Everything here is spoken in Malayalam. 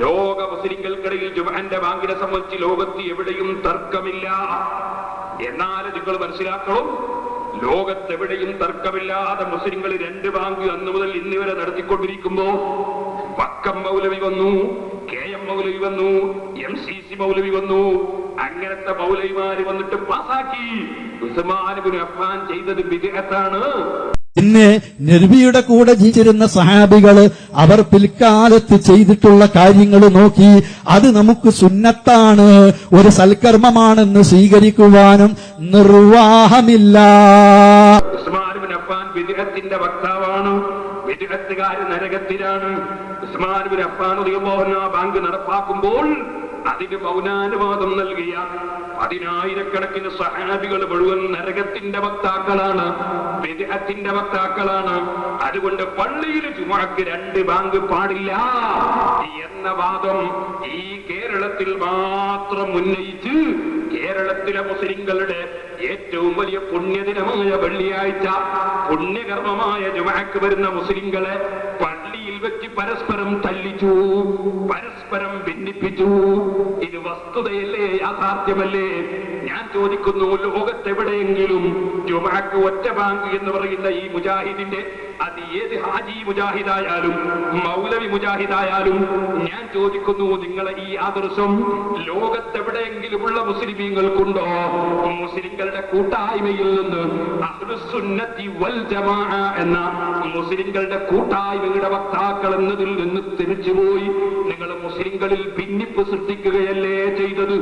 ലോക മുസ്ലിങ്ങൾക്കിടയിൽ ജുമാന്റെ ബാങ്കിനെ സംബന്ധിച്ച് ലോകത്ത് എവിടെയും തർക്കമില്ല. എന്നാൽ നിങ്ങൾ മനസ്സിലാക്കണം ലോകത്തെവിടെയും തർക്കമില്ലാതെ മുസ്ലിങ്ങൾ രണ്ട് ബാങ്ക് അന്ന് മുതൽ ഇന്നിവരെ നടത്തിക്കൊണ്ടിരിക്കുമ്പോ വക്കം മൗലവി വന്നു കെ എം മൗലവി വന്നു എം സി സി മൗലവി വന്നു. അങ്ങനത്തെ മൗലവിമാര് വന്നിട്ട് പാസാക്കി. ഉസ്മാൻ അഫ്ഫാൻ ചെയ്തത് വിദേഹത്താണ് പിന്നെ നബിയുടെ കൂടെ ജീവിച്ചിരുന്ന സഹാബികൾ അവർ പിൽക്കാലത്ത് ചെയ്തിട്ടുള്ള കാര്യങ്ങൾ നോക്കി അത് നമുക്ക് സുന്നത്താണ് ഒരു സൽക്കർമ്മമാണെന്ന് സ്വീകരിക്കുവാനും നിർവാഹമില്ല. വിദേഹത്തിന്റെ വക്താവാണ് വിദേഹത്തുകാര് നരകത്തിലാണ്. ബിൻ അഫ്ഫാൻ ബാങ്ക് നടപ്പാക്കുമ്പോൾ അതിന് പൗനാനുവാദം നൽകിയ പതിനായിരക്കണക്കിന് സഹാബികൾ മുഴുവൻ നരകത്തിന്റെ വക്താക്കളാണ് വിദേഹത്തിന്റെ വക്താക്കളാണ്. അതുകൊണ്ട് പള്ളിയിൽ ചുമക്ക് രണ്ട് ബാങ്ക് പാടില്ല എന്ന വാദം ഈ കേരളത്തിൽ മാത്രം ഉന്നയിച്ച് കേരളത്തിലെ മുസ്ലിങ്ങളുടെ ഏറ്റവും വലിയ പുണ്യദിനമായ വെള്ളിയാഴ്ച പുണ്യകർമ്മമായ ജുമാക്ക് വരുന്ന മുസ്ലിങ്ങളെ വെച്ച് പരസ്പരം തല്ലിച്ചു പരസ്പരം ഭിന്നിപ്പിച്ചു. ഇത് വസ്തുതയല്ലേ യാഥാർത്ഥ്യമല്ലേ? ഞാൻ ചോദിക്കുന്നു ലോകത്തെവിടെയെങ്കിലും ജുമാക്ക് ഒറ്റ ബാങ്ക് എന്ന് പറയുന്ന ഈ മുജാഹിദിന്റെ അത് ഏത് ഹാജി മുജാഹിദായാലും മൗലവി മുജാഹിദായാലും ഞാൻ ചോദിക്കുന്നു നിങ്ങളെ ഈ ആദർശം ലോകത്തെവിടെയെങ്കിലുമുള്ള മുസ്ലിമീങ്ങൾക്കുണ്ടോ? മുസ്ലിങ്ങളുടെ കൂട്ടായ്മയിൽ നിന്ന് അഹ്ലുസുന്നത്തി വൽ ജമാഅ എന്ന മുസ്ലിങ്ങളുടെ കൂട്ടായ്മയുടെ വക്താക്കൾ എന്നതിൽ നിന്ന് തിരിച്ചുപോയി നിങ്ങൾ മുസ്ലിങ്ങളിൽ ഭിന്നിപ്പ് സൃഷ്ടിക്കുകയല്ലേ ചെയ്തത്?